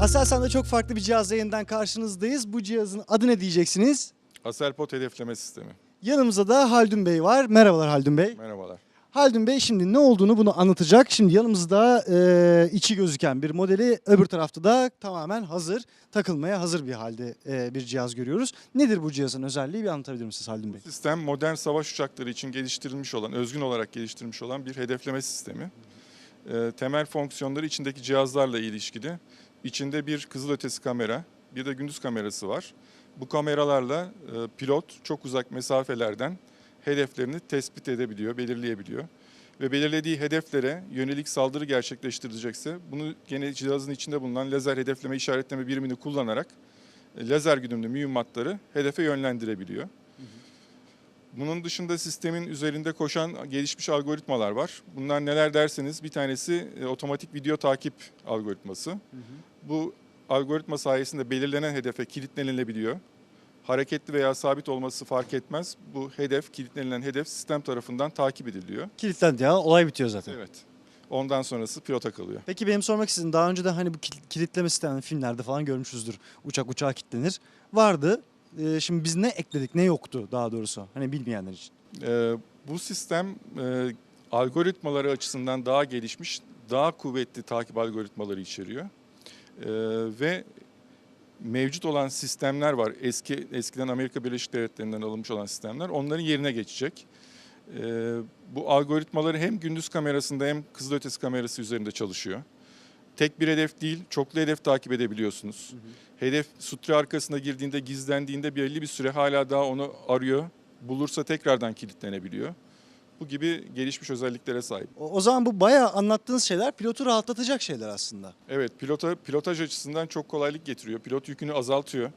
Aselsan'da çok farklı bir cihazla yeniden karşınızdayız. Bu cihazın adı ne diyeceksiniz? Aselpot hedefleme sistemi. Yanımızda da Haldun Bey var. Merhabalar Haldun Bey. Merhabalar. Haldun Bey şimdi ne olduğunu bunu anlatacak. Şimdi yanımızda e, içi gözüken bir modeli, öbür tarafta da tamamen hazır, takılmaya hazır bir halde e, bir cihaz görüyoruz. Nedir bu cihazın özelliği bir anlatabilir misiniz Haldun Bey? Sistem modern savaş uçakları için geliştirilmiş olan, özgün olarak geliştirilmiş olan bir hedefleme sistemi. Ee, temel fonksiyonları içindeki cihazlarla ilişkili. İçinde bir kızılötesi kamera, bir de gündüz kamerası var. Bu kameralarla e, pilot çok uzak mesafelerden hedeflerini tespit edebiliyor, belirleyebiliyor. Ve belirlediği hedeflere yönelik saldırı gerçekleştirilecekse bunu gene cihazın içinde bulunan lazer hedefleme işaretleme birimini kullanarak e, lazer güdümlü mühimmatları hedefe yönlendirebiliyor. Bunun dışında sistemin üzerinde koşan gelişmiş algoritmalar var. Bunlar neler derseniz bir tanesi e, otomatik video takip algoritması. Bu algoritma sayesinde belirlenen hedefe kilitlenilebiliyor. Hareketli veya sabit olması fark etmez. Bu hedef, kilitlenilen hedef sistem tarafından takip ediliyor. Kilitlendi ya, olay bitiyor zaten. Evet. Ondan sonrası pilota kalıyor. Peki benim sormak istediğim daha önce de hani bu kil- kilitleme sistemi filmlerde falan görmüşüzdür. Uçak uçağa kilitlenir. Vardı. E, şimdi biz ne ekledik ne yoktu daha doğrusu hani bilmeyenler için. Ee, bu sistem e, algoritmaları açısından daha gelişmiş, daha kuvvetli takip algoritmaları içeriyor. Ee, ve mevcut olan sistemler var. Eski eskiden Amerika Birleşik Devletleri'nden alınmış olan sistemler. Onların yerine geçecek. Ee, bu algoritmaları hem gündüz kamerasında hem kızılötesi kamerası üzerinde çalışıyor. Tek bir hedef değil, çoklu hedef takip edebiliyorsunuz. Hedef sutre arkasına girdiğinde, gizlendiğinde belli bir süre hala daha onu arıyor. Bulursa tekrardan kilitlenebiliyor. Bu gibi gelişmiş özelliklere sahip. O, o zaman bu bayağı anlattığınız şeyler pilotu rahatlatacak şeyler aslında. Evet, pilota, pilotaj açısından çok kolaylık getiriyor. Pilot yükünü azaltıyor.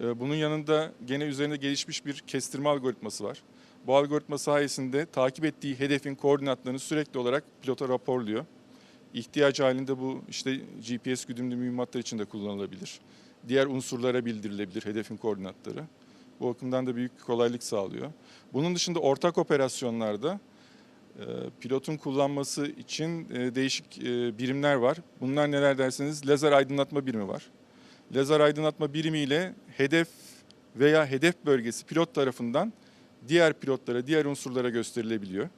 Ee, Bunun yanında gene üzerinde gelişmiş bir kestirme algoritması var. Bu algoritma sayesinde takip ettiği hedefin koordinatlarını sürekli olarak pilota raporluyor. İhtiyaç halinde bu işte GPS güdümlü mühimmatlar için de kullanılabilir. Diğer unsurlara bildirilebilir hedefin koordinatları. Bu bakımdan da büyük kolaylık sağlıyor. Bunun dışında ortak operasyonlarda e, pilotun kullanması için e, değişik e, birimler var. Bunlar neler derseniz lazer aydınlatma birimi var. Lazer aydınlatma birimiyle hedef veya hedef bölgesi pilot tarafından diğer pilotlara, diğer unsurlara gösterilebiliyor.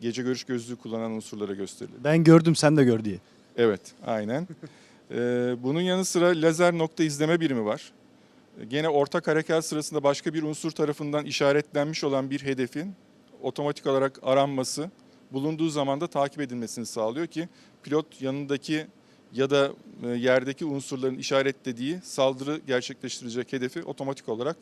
Gece görüş gözlüğü kullanan unsurlara gösterilebiliyor. Ben gördüm sen de gör diye. Evet, aynen. Bunun yanı sıra lazer nokta izleme birimi var. Gene ortak harekat sırasında başka bir unsur tarafından işaretlenmiş olan bir hedefin otomatik olarak aranması, bulunduğu zaman da takip edilmesini sağlıyor ki pilot yanındaki ya da e, yerdeki unsurların işaretlediği saldırı gerçekleştirecek hedefi otomatik olarak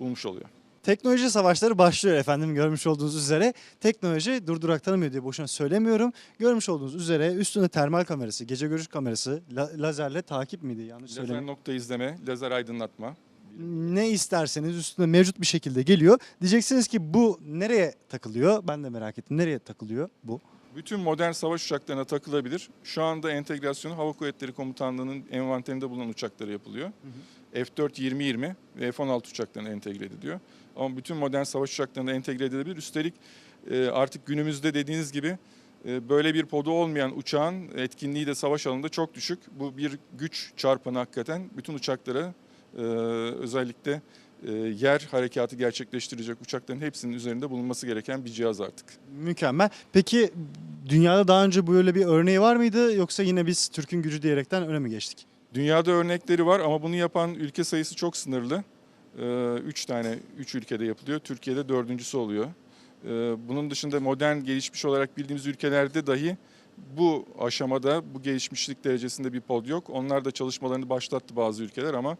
bulmuş oluyor. Teknoloji savaşları başlıyor efendim görmüş olduğunuz üzere. Teknoloji durdurak tanımıyor diye boşuna söylemiyorum. Görmüş olduğunuz üzere üstünde termal kamerası, gece görüş kamerası, la- lazerle takip miydi yanlış Lazer söylemiyorum. nokta izleme, lazer aydınlatma. Ne isterseniz üstünde mevcut bir şekilde geliyor. Diyeceksiniz ki bu nereye takılıyor? Ben de merak ettim. Nereye takılıyor bu? Bütün modern savaş uçaklarına takılabilir. Şu anda entegrasyonu Hava Kuvvetleri Komutanlığı'nın envanterinde bulunan uçaklara yapılıyor. F-4 20-20 ve F-16 uçaklarına entegre ediliyor. Ama bütün modern savaş uçaklarına entegre edilebilir. Üstelik e, artık günümüzde dediğiniz gibi e, böyle bir podu olmayan uçağın etkinliği de savaş alanında çok düşük. Bu bir güç çarpanı hakikaten bütün uçaklara özellikle e, yer harekatı gerçekleştirecek uçakların hepsinin üzerinde bulunması gereken bir cihaz artık. Mükemmel. Peki dünyada daha önce böyle bir örneği var mıydı yoksa yine biz Türk'ün gücü diyerekten öne mi geçtik? Dünyada örnekleri var ama bunu yapan ülke sayısı çok sınırlı. Ee, Üç tane, üç ülkede yapılıyor. Türkiye'de dördüncüsü oluyor. Ee, Bunun dışında modern gelişmiş olarak bildiğimiz ülkelerde dahi bu aşamada bu gelişmişlik derecesinde bir pod yok. Onlar da çalışmalarını başlattı bazı ülkeler ama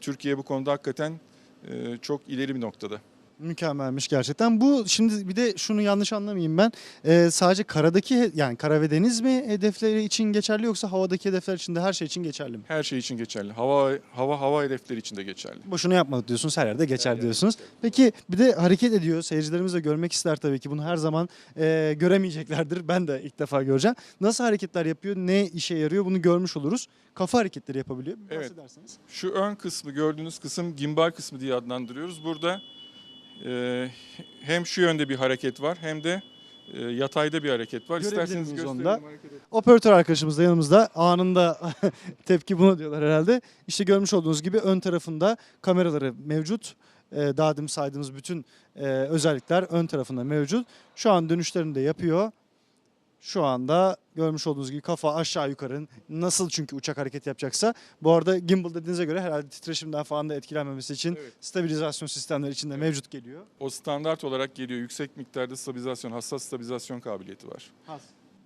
Türkiye bu konuda hakikaten e, çok ileri bir noktada. Mükemmelmiş gerçekten. Bu şimdi bir de şunu yanlış anlamayayım ben. Ee, sadece karadaki yani kara ve deniz mi hedefleri için geçerli yoksa havadaki hedefler için de her şey için geçerli mi? Her şey için geçerli. Hava hava hava hedefleri için de geçerli. Boşuna yapmadık diyorsunuz her yerde geçer diyorsunuz. Peki bir de hareket ediyor. Seyircilerimiz de görmek ister tabii ki. Bunu her zaman e, göremeyeceklerdir. Ben de ilk defa göreceğim. Nasıl hareketler yapıyor? Ne işe yarıyor? Bunu görmüş oluruz. Kafa hareketleri yapabiliyor. Bir Evet. bahsederseniz. Şu ön kısmı gördüğünüz kısım gimbal kısmı diye adlandırıyoruz. Burada hem şu yönde bir hareket var hem de e, yatayda bir hareket var. İsterseniz miyiz onu gösterelim da? hareket edelim. Operatör arkadaşımız da yanımızda. Anında tepki bunu diyorlar herhalde. İşte görmüş olduğunuz gibi ön tarafında kameraları mevcut. Ee, daha demin saydığımız bütün e, özellikler ön tarafında mevcut. Şu an dönüşlerini de yapıyor. Şu anda görmüş olduğunuz gibi kafa aşağı yukarı nasıl çünkü uçak hareket yapacaksa. Bu arada gimbal dediğinize göre herhalde titreşimden falan da etkilenmemesi için Evet. stabilizasyon sistemleri içinde mevcut geliyor. O standart olarak geliyor. Yüksek miktarda stabilizasyon, hassas stabilizasyon kabiliyeti var.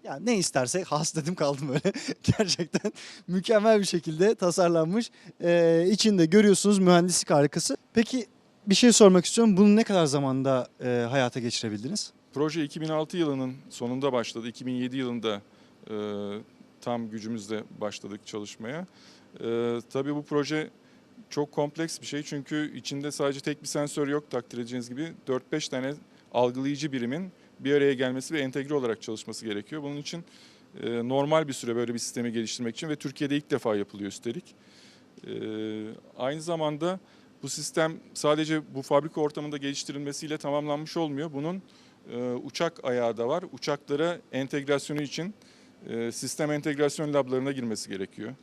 Ya ne istersek has dedim kaldım öyle. Gerçekten mükemmel bir şekilde tasarlanmış. Ee, içinde görüyorsunuz mühendislik harikası. Peki bir şey sormak istiyorum. Bunu ne kadar zamanda e, hayata geçirebildiniz? Proje 2006 yılının sonunda başladı. 2007 yılında e, tam gücümüzle başladık çalışmaya. E, tabii bu proje çok kompleks bir şey çünkü içinde sadece tek bir sensör yok takdir edeceğiniz gibi. 4-5 tane algılayıcı birimin bir araya gelmesi ve entegre olarak çalışması gerekiyor. Bunun için e, normal bir süre böyle bir sistemi geliştirmek için ve Türkiye'de ilk defa yapılıyor üstelik. E, aynı zamanda bu sistem sadece bu fabrika ortamında geliştirilmesiyle tamamlanmış olmuyor. Bunun e, uçak ayağı da var. Uçaklara entegrasyonu için e, sistem entegrasyon lablarına girmesi gerekiyor.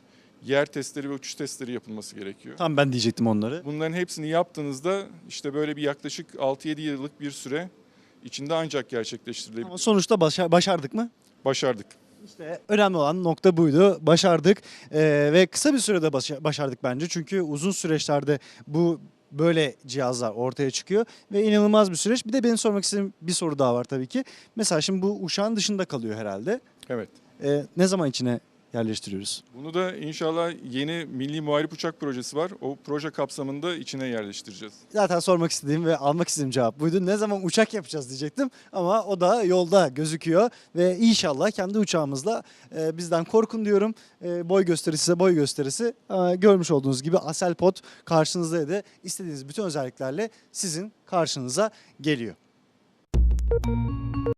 Yer testleri ve uçuş testleri yapılması gerekiyor. Tam ben diyecektim onları. Bunların hepsini yaptığınızda işte böyle bir yaklaşık 6-7 yıllık bir süre içinde ancak gerçekleştirilebilir. Ama sonuçta başa- başardık mı? Başardık. İşte önemli olan nokta buydu. Başardık Ee, ve kısa bir sürede başa- başardık bence. Çünkü uzun süreçlerde bu böyle cihazlar ortaya çıkıyor ve inanılmaz bir süreç. Bir de benim sormak istediğim bir soru daha var tabii ki. Mesela şimdi bu uçağın dışında kalıyor herhalde. Evet. Ee, ne zaman içine yerleştiriyoruz? Bunu da inşallah yeni Milli Muharip Uçak Projesi var. O proje kapsamında içine yerleştireceğiz. Zaten sormak istediğim ve almak istediğim cevap buydu. Ne zaman uçak yapacağız diyecektim ama o da yolda gözüküyor ve inşallah kendi uçağımızla e, bizden korkun diyorum. E, boy gösterisi boy gösterisi. E, görmüş olduğunuz gibi Aselpod karşınızdaydı. İstediğiniz bütün özelliklerle sizin karşınıza geliyor.